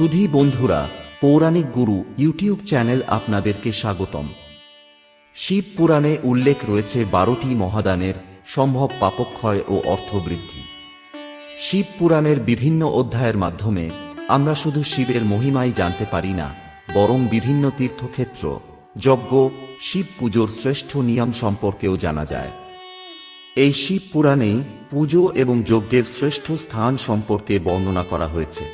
সুধী বন্ধুরা, পৌরাণিক গুরু YouTube channel আপনাদেরকে স্বাগতম। শিব পুরাণে উল্লেখ রয়েছে বারোটি মহাদানের সম্ভব পাপক্ষয় ও অর্থবৃদ্ধি। শিব পুরাণের বিভিন্ন অধ্যায়ের মাধ্যমে আমরা শুধু শিবের মহিমাই জানতে পারি না, বরং বিভিন্ন তীর্থক্ষেত্র, যজ্ঞ, শিব পুজোর শ্রেষ্ঠ নিয়ম সম্পর্কেও জানা যায়। এই শিব পুরাণেই পুজো এবং যজ্ঞের শ্রেষ্ঠ স্থান সম্পর্কে বর্ণনা করা হয়েছে।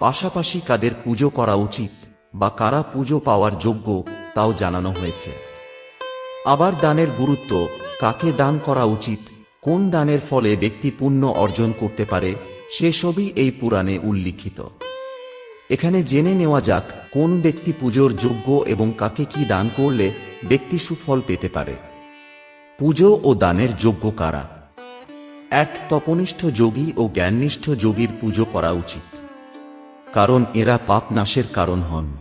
পাশাপাশি কাদের পুজো করা উচিত বা কারা পুজো পাওয়ার যোগ্য তাও জানানো হয়েছে। আবার দানের গুরুত্ব, কাকে দান করা উচিত, কোন দানের ফলে ব্যক্তি পুণ্য অর্জন করতে পারে সেসবই এই পুরাণে উল্লিখিত। এখানে জেনে নেওয়া যাক কোন ব্যক্তি পুজোর যোগ্য এবং কাকে কি দান করলে ব্যক্তি সুফল পেতে পারে। পুজো ও দানের যোগ্য কারা? এক তপনিষ্ঠ যোগী ও জ্ঞাননিষ্ঠ যোগীর পুজো করা উচিত। কারণ এরা পাপ নাশের কারণ হন।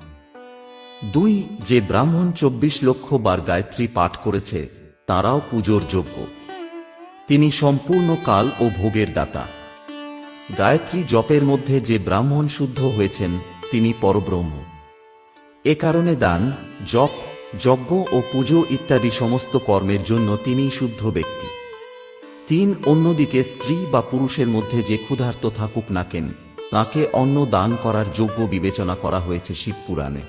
দুই, যে ব্রাহ্মণ চব্বিশ লক্ষ বার গায়ত্রী পাঠ করেছে, তারাও পুজোর যোগ্য। তিনি সম্পূর্ণ কাল ও ভোগের দাতা। গায়ত্রী জপের মধ্যে যে ব্রাহ্মণ শুদ্ধ হয়েছেন, তিনি পরব্রহ্ম। এ কারণে দান, জপ, যজ্ঞ ও পুজো ইত্যাদি সমস্ত কর্মের জন্য তিনি শুদ্ধ ব্যক্তি। তিন, অন্যদিকে স্ত্রী বা পুরুষের মধ্যে যে ক্ষুধার্ত থাকুক না কেন তাকে অন্ন দান করার যোগ্য বিবেচনা করা হয়েছে শিবপুরাণে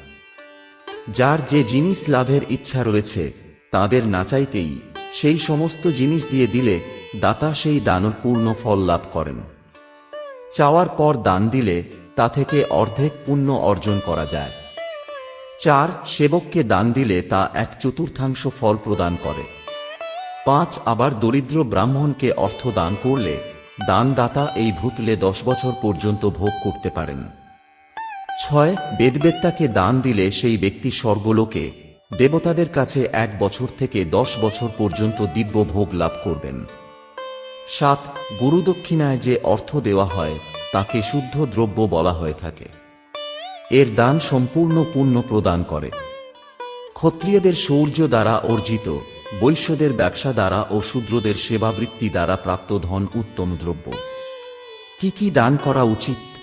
যার যে জিনিস লাভের ইচ্ছা রয়েছে, তাদের না চাইতেই সেই সমস্ত জিনিস দিয়ে দিলে দাতা সেই দানর পূর্ণ ফল লাভ করেন। চাওয়ার পর দান দিলে তা থেকে অর্ধেক পুণ্য অর্জন করা যায়। চার সেবককে দান দিলে তা এক চতুর্থাংশ ফল প্রদান করে। পাঁচ আবার দরিদ্র ব্রাহ্মণকে অর্থ দান করলে দানদাতা এই ভূতলে দশ বছর পর্যন্ত ভোগ করতে পারেন। ছয়, বেদবেত্তাকে দান দিলে সেই ব্যক্তি স্বর্গলোকে, দেবতাদের কাছে এক বছর থেকে দশ বছর পর্যন্ত দিব্য ভোগ লাভ করবেন। সাত, গুরুদক্ষিণায় যে অর্থ দেওয়া হয়, তাকে শুদ্ধ দ্রব্য বলা হয়ে থাকে। এর দান সম্পূর্ণ পুণ্য প্রদান করে। ক্ষত্রিয়দের শৌর্য দ্বারা অর্জিত বৈশ্যদের ব্যবসা দ্বারা ও শূদ্রদের সেবাবৃত্তি দ্বারা প্রাপ্ত ধন উত্তম দ্রব্য। কি কি দান করা উচিত?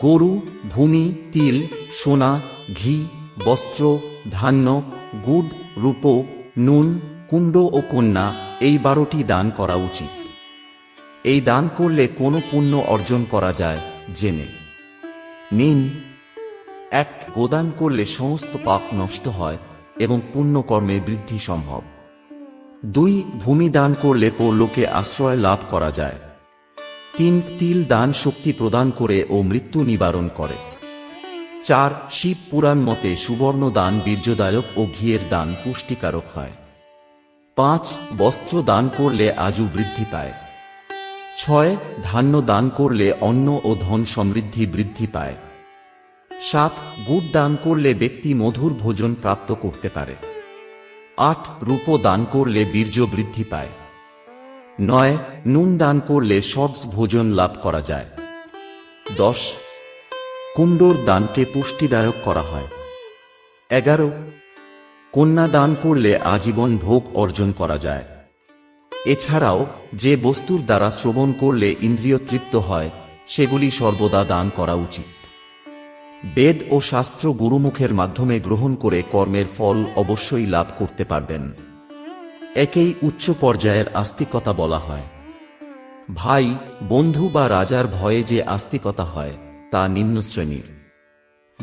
গরু, ভূমি, তিল, সোনা, ঘি, বস্ত্র, ধান্য, গুড়, রূপ, নুন, কুণ্ড ও কন্যা এই বারোটি দান করা উচিত। এই দান করলে কোনো পুণ্য অর্জন করা যায়, জেনে। নিন। এক, গোদান করলে সমস্ত পাপ নষ্ট হয় এবং পুণ্যকর্মে বৃদ্ধি সম্ভব। দুই, ভূমি দান করলে পরলোকে আশ্রয় লাভ করা যায়। তিন, তিল দান শক্তি প্রদান করে ও মৃত্যু নিবারণ করে। চার, শিব পুরাণ মতে সুবর্ণ দান বীর্যদায়ক ও ঘিয়ের দান পুষ্টিকারক হয়। পাঁচ, বস্ত্র দান করলে আজু বৃদ্ধি পায়। ছয়, ধান্য দান করলে অন্ন ও ধন সমৃদ্ধি বৃদ্ধি পায়। সাত, গুড় দান করলে ব্যক্তি মধুর ভোজন প্রাপ্ত করতে পারে। আট, রূপ দান করলে বীর্য বৃদ্ধি পায়। নয়, নুন দান করলে সবস ভোজন লাভ করা যায়। দশ কুণ্ডর দানকে পুষ্টিদায়ক করা হয়। এগারো, কন্যা দান করলে আজীবন ভোগ অর্জন করা যায়। এছাড়াও, যে বস্তুর দ্বারা শ্রবণ করলে ইন্দ্রিয় তৃপ্ত হয়, সেগুলি সর্বদা দান করা উচিত। বেদ ও শাস্ত্র গুরুমুখের মাধ্যমে গ্রহণ করে কর্মের ফল অবশ্যই লাভ করতে পারবেন। একেই উচ্চ পর্যায়ের আস্তিকতা বলা হয়। ভাই, বন্ধু বা রাজার ভয়ে যে আস্তিকতা হয়, তা নিম্ন শ্রেণির।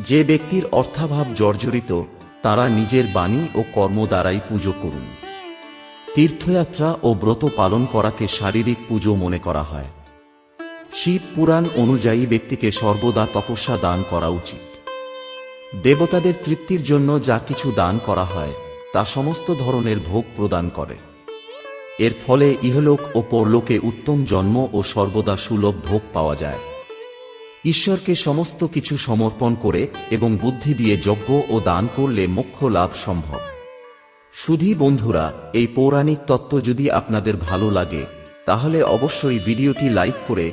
যে ব্যক্তির অর্থাভাব জর্জরিত, তারা নিজের বাণী ও কর্ম দ্বারাই পুজো করুন। তীর্থযাত্রা ও ব্রত পালন করাকে শারীরিক পুজো মনে করা হয়। শিব পুরাণ অনুযায়ী ব্যক্তিকে সর্বদা তপস্যা দান করা উচিত। দেবতাদের তৃপ্তির জন্য যা কিছু দান করা হয়, তা সমস্ত ধরনের ভোগ প্রদান করে। এর ফলে ইহলোক ও পরলোকে উত্তম জন্ম ও সর্বদা সুলভ ভোগ পাওয়া যায়। ঈশ্বরকে সমস্ত কিছু সমর্পণ করে এবং বুদ্ধি দিয়ে যজ্ঞ ও দান করলে মোক্ষ লাভ সম্ভব। সুধী বন্ধুরা, এই পৌরাণিক তত্ত্ব যদি আপনাদের ভালো লাগে, তাহলে অবশ্যই ভিডিওটি লাইক করে